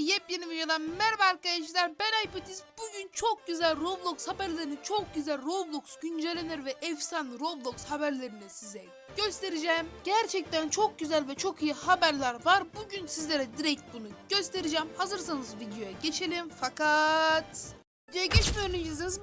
yepyeni videodan merhaba arkadaşlar. Ben Aypetiz Bugün çok güzel Roblox haberlerini çok güzel Roblox güncellenir ve efsane Roblox haberlerini size göstereceğim. Gerçekten çok güzel ve çok iyi haberler var. Bugün sizlere direkt bunu göstereceğim. Hazırsanız videoya geçelim. Fakat Videoya geçmeden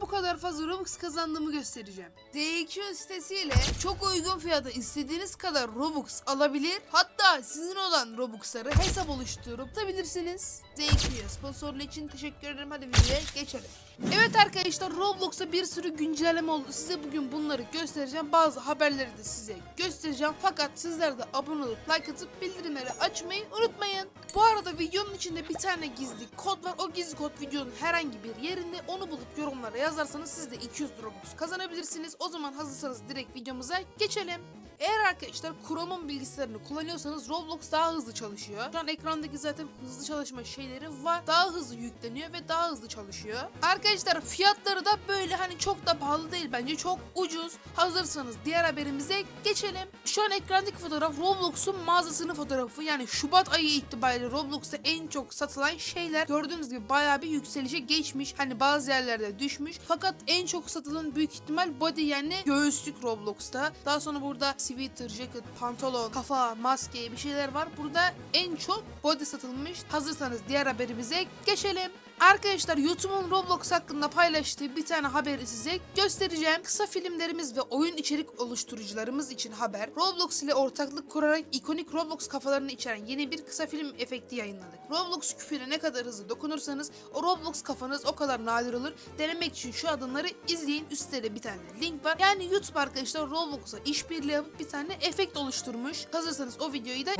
bu kadar fazla Robux kazandığımı göstereceğim. DQ sitesiyle çok uygun fiyata istediğiniz kadar Robux alabilir. Hatta sizin olan Robux'ları hesap oluşturup tutabilirsiniz. DQ sponsorluğu için teşekkür ederim. Hadi videoya geçelim. Evet arkadaşlar Roblox'ta bir sürü güncelleme oldu. Size bugün bunları göstereceğim. Bazı haberleri de size göstereceğim. Fakat sizler de abone olup like atıp bildirimleri açmayı unutmayın. Bu arada videonun içinde bir tane gizli kod var. O gizli kod videonun herhangi bir yerinde onu bulup yorumlara yazarsanız siz de 200 Robux kazanabilirsiniz. O zaman hazırsanız direkt videomuza geçelim. Eğer arkadaşlar Chrome'un bilgisayarını kullanıyorsanız Roblox daha hızlı çalışıyor. Şu an ekrandaki zaten hızlı çalışma şeyleri var. Daha hızlı yükleniyor ve daha hızlı çalışıyor. Arkadaşlar fiyatları da böyle hani çok da pahalı değil bence çok ucuz. Hazırsanız diğer haberimize geçelim. Şu an ekrandaki fotoğraf Roblox'un mağazasının fotoğrafı. Yani Şubat ayı itibariyle Roblox'ta en çok satılan şeyler gördüğünüz gibi bayağı bir yükselişe geçmiş. Hani bazı yerlerde düşmüş. Fakat en çok satılan büyük ihtimal body yani göğüslük Roblox'ta. Daha sonra burada sweater, jacket, pantolon, kafa, maske bir şeyler var. Burada en çok body satılmış. Hazırsanız diğer haberimize geçelim. Arkadaşlar YouTube'un Roblox hakkında paylaştığı bir tane haberi size göstereceğim. Kısa filmlerimiz ve oyun içerik oluşturucularımız için haber. Roblox ile ortaklık kurarak ikonik Roblox kafalarını içeren yeni bir kısa film efekti yayınladık. Roblox küpüne ne kadar hızlı dokunursanız o Roblox kafanız o kadar nadir olur. Denemek için şu adımları izleyin. Üstte de bir tane link var. Yani YouTube arkadaşlar Roblox'a işbirliği yapıp bir tane efekt oluşturmuş. Hazırsanız o videoyu da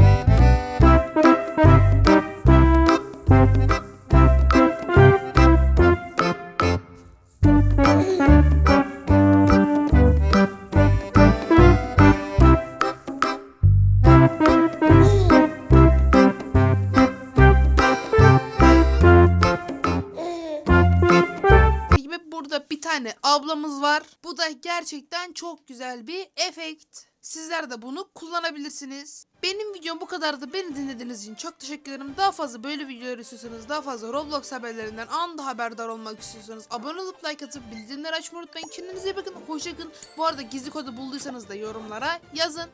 burada bir tane ablamız var. Bu da gerçekten çok güzel bir efekt. Sizler de bunu kullanabilirsiniz. Benim videom bu kadardı. Beni dinlediğiniz için çok teşekkür ederim. Daha fazla böyle videolar istiyorsanız, daha fazla Roblox haberlerinden anında haberdar olmak istiyorsanız abone olup like atıp bildirimleri açmayı unutmayın. Kendinize iyi bakın. Hoşçakalın. Bu arada gizli kodu bulduysanız da yorumlara yazın.